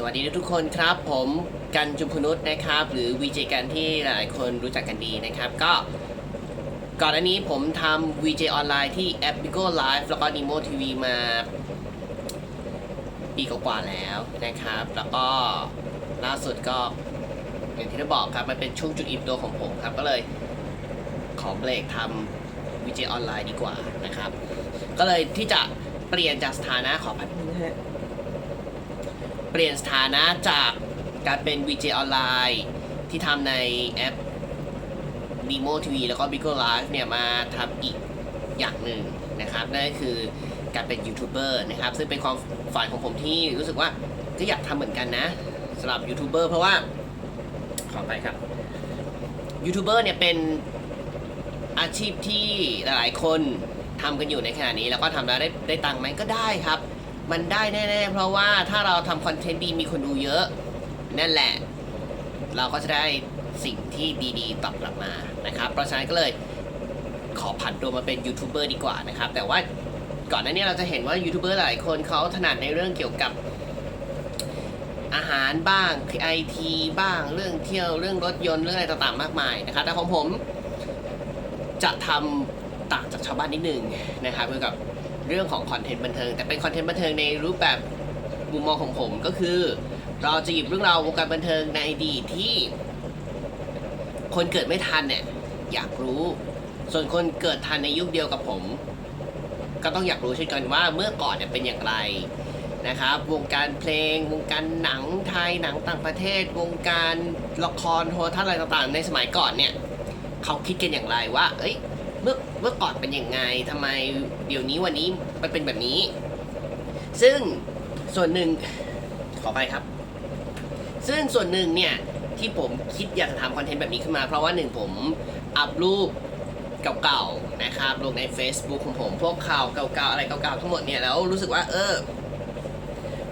สวัสดีทุกคนครับ ผมกันจุมพนุษนะครับ หรือวีเจกันที่หลายคนรู้จักกันดีนะครับ ก็ก่อนอันนี้ผมทำ VJ ออนไลน์ที่แอป Bigo Live แล้วก็ Nemo TV มาปีกว่าๆแล้วนะครับ แล้วก็ล่าสุดก็อย่างที่ได้บอกครับ มันเป็นช่วงจุดอิ่มตัวของผมครับ ก็เลยขอเบรกทำ VJ ออนไลน์ดีกว่านะครับ ก็เลยที่จะเปลี่ยนจากสถานะขอพัดนึงนะฮะ เปลี่ยนสถานะจากการเป็น VJ ออนไลน์ที่ทำในแอป Nemo TV แล้วก็ Bigo Live เนี่ยมาทำอีกอย่างหนึ่งนะครับ นั่นก็คือการเป็นยูทูบเบอร์นะครับ ซึ่งเป็นความฝันของผมที่รู้สึกว่าก็อยากทำเหมือนกันนะสำหรับยูทูบเบอร์เพราะว่า ขอไปครับยูทูบเบอร์เนี่ยเป็นอาชีพที่หลายๆคนทำกันอยู่ในขณะนี้ แล้วก็ทำแล้วได้ได้ตังค์ไหมก็ได้ครับ มันได้แน่ๆเพราะว่าถ้าเราทำคอนเทนต์ดีมีคนดูเยอะ นั่นแหละ เราก็จะได้สิ่งที่ดีๆ ตอบกลับมานะครับเพราะฉะนั้นก็เลยขอผันตัวมาเป็นยูทูบเบอร์ดีกว่านะครับ แต่ว่าก่อนหน้านี้เราจะเห็นว่ายูทูบเบอร์หลายคนเขาถนัดในเรื่องเกี่ยวกับอาหารบ้างไอทีบ้างเรื่องเที่ยวเรื่องรถยนต์เรื่องอะไรต่างๆมากมายนะครับแต่ของผมจะทำต่างจากชาวบ้านนิดนึงนะครับเกี่ยวกับ เรื่องของคอนเทนต์บันเทิง แต่เป็นคอนเทนต์บันเทิงในรูปแบบมุมมองของผมก็คือ เราจะหยิบเรื่องราววงการบันเทิงในอดีตที่ คนเกิดไม่ทันเนี่ยอยากรู้ ส่วนคนเกิดทันในยุคเดียวกับผม ก็ต้องอยากรู้เช่นกันว่าเมื่อก่อนเนี่ยเป็นอย่างไรนะครับวงการเพลง วงการหนังไทยหนังต่างประเทศ วงการละครโทรทัศน์อะไรต่างๆ ในสมัยก่อนเนี่ยเขาคิดกันอย่างไรว่า เอ้ย เมื่อเมื่อก่อนเป็นยังไงทำไมเดี๋ยวนี้วันนี้มันเป็นแบบนี้ ซึ่งส่วนหนึ่งขอไปครับ ซึ่งส่วนหนึ่งเนี่ยที่ผมคิดอยากจะทำคอนเทนต์แบบนี้ขึ้นมา เพราะว่าหนึ่งผมอัพรูปเก่าๆนะครับลงใน Facebook ของผมพวกข่าวเก่าๆอะไรเก่าๆทั้งหมดเนี่ยแล้วรู้สึกว่าเออ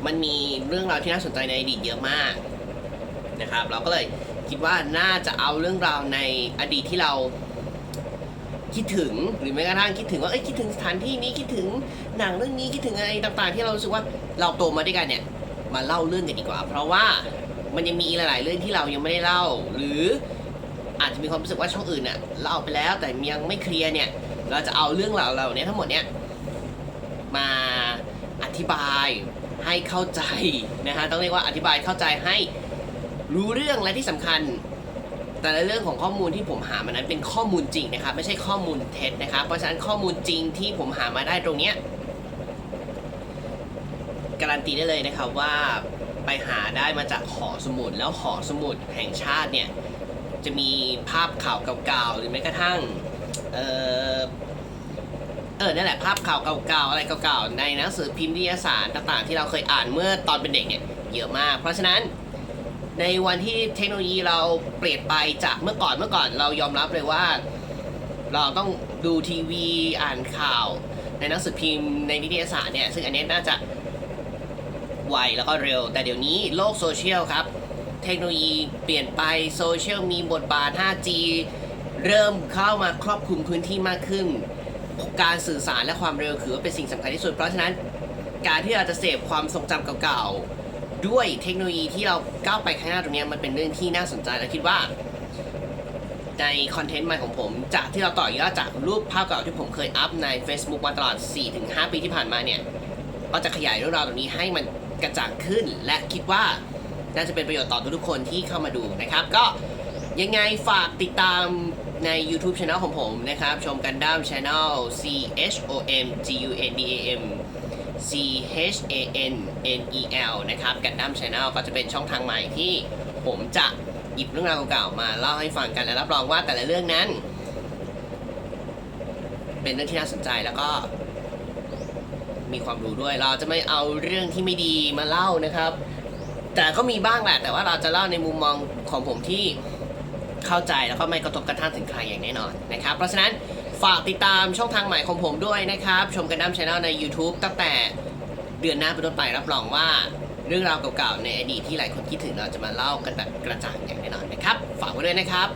มันมีเรื่องราวที่น่าสนใจในอดีตเยอะมากนะครับ เราก็เลยคิดว่าน่าจะเอาเรื่องราวในอดีตที่เรา คิดถึงหรือแม้กระทั่งคิดถึงว่าเอ้ยคิดถึงสถานที่นี้คิดถึงหนังเรื่องนี้คิดถึงอะไรต่าง ๆ ที่เรารู้สึกว่าเราโตมาด้วยกันเนี่ยมาเล่าเรื่องกันดีกว่า เพราะว่ามันยังมีหลาย ๆ เรื่องที่เรายังไม่ได้เล่า หรืออาจจะมีความรู้สึกว่าช่องอื่นเนี่ยเล่าไปแล้วแต่ยังไม่เคลียร์เนี่ยเราจะเอาเรื่องราวเราเนี่ยทั้งหมดเนี่ยมาอธิบายให้เข้าใจนะฮะต้องเรียกว่าอธิบายเข้าใจให้รู้เรื่องและที่สำคัญ แต่ในเรื่องของข้อมูลที่ผมหามานั้นเป็นข้อมูลจริงนะครับ ไม่ใช่ข้อมูลเท็จนะครับ เพราะฉะนั้นข้อมูลจริงที่ผมหามาได้ตรงเนี้ยการันตีได้เลยนะครับว่าไปหาได้มาจากหอสมุดแล้วหอสมุดแห่งชาติเนี่ยจะมีภาพข่าวเก่าๆหรือแม้กระทั่งเออเออนั่นแหละภาพข่าวเก่าๆอะไรเก่าๆในหนังสือพิมพ์นิยสารต่างๆ ที่เราเคยอ่านเมื่อตอนเป็นเด็กเนี่ยเยอะมาก เพราะฉะนั้น ในวันที่เทคโนโลยีเราเปลี่ยนไปจากเมื่อก่อนเมื่อก่อนเรายอมรับเลยว่า เราต้องดูทีวีอ่านข่าว ในหนังสือพิมพ์ในนิตยสารเนี่ยซึ่งอันนี้น่าจะไวแล้วก็เร็ว แต่เดี๋ยวนี้โลกโซเชียลครับ เทคโนโลยีเปลี่ยนไปโซเชียลมีบทบาท 5G เริ่มเข้ามาครอบคลุมพื้นที่มากขึ้น การสื่อสารและความเร็วถือเป็นสิ่งสำคัญที่สุด เพราะฉะนั้นการที่เราจะเสพความทรงจำเก่าๆ ด้วยเทคโนโลยีที่เราก้าวไปข้างหน้าตรงนี้มันเป็นเรื่องที่น่าสนใจและคิดว่าในคอนเทนต์ใหม่ของผม จากที่เราต่อยอดจากรูปภาพเก่าที่ผมเคยอัพใน Facebook มาตลอด 4-5 ปีที่ผ่านมาเนี่ยก็จะขยายเรื่องราวตรงนี้ให้มันกระจ่างขึ้น และคิดว่าน่าจะเป็นประโยชน์ต่อทุกๆคนที่เข้ามาดูนะครับ ก็ยังไงฝากติดตามใน YouTube Channel ของผมนะครับ ชมกันด้าม Channel C H O M G U N D A M C H A N N E L นะครับกันดั้มช Channel ก็จะเป็นช่องทางใหม่ที่ผมจะหยิบเรื่องราวเก่าๆมาเล่าให้ฟังกันและรับรองว่าแต่ละเรื่องนั้น เป็นเรื่องที่น่าสนใจแล้วก็ มีความรู้ด้วยเราจะไม่เอาเรื่องที่ไม่ดีมาเล่านะครับ แต่ก็มีบ้างแหละแต่ว่าเราจะเล่าในมุมมองของผมที่เข้าใจแล้วก็ไม่กระทบกระทั่งถึงใครอย่างแน่นอนนะครับ เพราะฉะนั้น ฝากติดตามช่องทางใหม่ของผมด้วยนะครับ ชมกันดั้มชาแนลใน YouTube ตั้งแต่เดือนหน้าเป็นต้นไปรับรองว่า เรื่องราวเก่าๆในอดีตที่หลายคนคิดถึงเราจะมาเล่ากันแบบกระจ่างอย่างแน่นอนนะครับ ฝากไว้ด้วยนะครับ